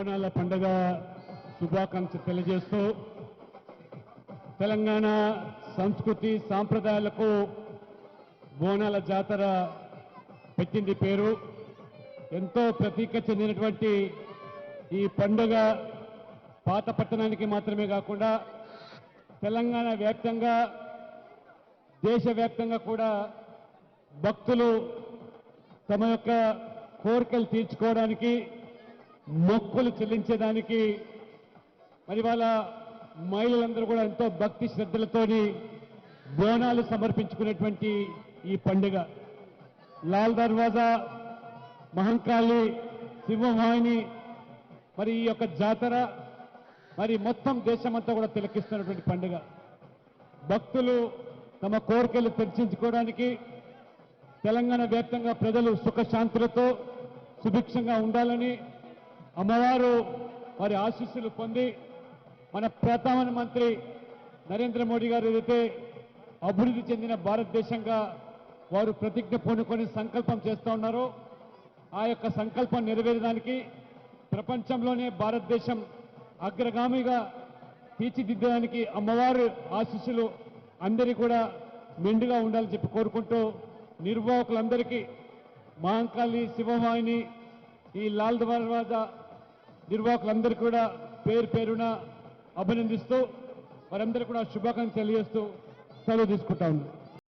బోనాల పండుగ శుభాకాంక్ష తెలియజేస్తూ తెలంగాణ సంస్కృతి సాంప్రదాయాలకు బోనాల జాతర పెట్టింది పేరు. ఎంతో ప్రతీక చెందినటువంటి ఈ పండుగ పాత పట్టణానికి మాత్రమే కాకుండా తెలంగాణ వ్యాప్తంగా దేశవ్యాప్తంగా కూడా భక్తులు తమ యొక్క కోరికలు తీర్చుకోవడానికి మొక్కులు చెల్లించేదానికి మరి వాళ్ళ మహిళలందరూ కూడా ఎంతో భక్తి శ్రద్ధలతోని బోనాలు సమర్పించుకునేటువంటి ఈ పండుగ. లాల్ దర్వాజా మహంకాళి సింహవాహిని మరి ఈ యొక్క జాతర మరి మొత్తం దేశమంతా కూడా తిలకిస్తున్నటువంటి పండుగ. భక్తులు తమ కోరికలు తెరిచించుకోవడానికి తెలంగాణ వ్యాప్తంగా ప్రజలు సుఖశాంతులతో సుభిక్షంగా ఉండాలని అమ్మవారు వారి ఆశీస్సులు పొంది మన ప్రధాన మంత్రి నరేంద్ర మోడీ గారు ఏదైతే అభివృద్ధి చెందిన భారతదేశంగా వారు ప్రతిజ్ఞ పూనుకొని సంకల్పం చేస్తూ ఉన్నారో ఆ యొక్క సంకల్పం నెరవేరడానికి ప్రపంచంలోనే భారతదేశం అగ్రగామిగా తీర్చిదిద్దడానికి అమ్మవారు ఆశీస్సులు అందరి కూడా మెండుగా ఉండాలని చెప్పి కోరుకుంటూ నిర్వాహకులందరికీ మహంకాళి శివవాహిని ఈ లాల్ దర్వాజా నిర్వాహకులందరూ కూడా పేరు పేరున అభినందిస్తూ వారందరూ కూడా శుభాకాంక్షలు తెలియజేస్తూ సెలవు తీసుకుంటా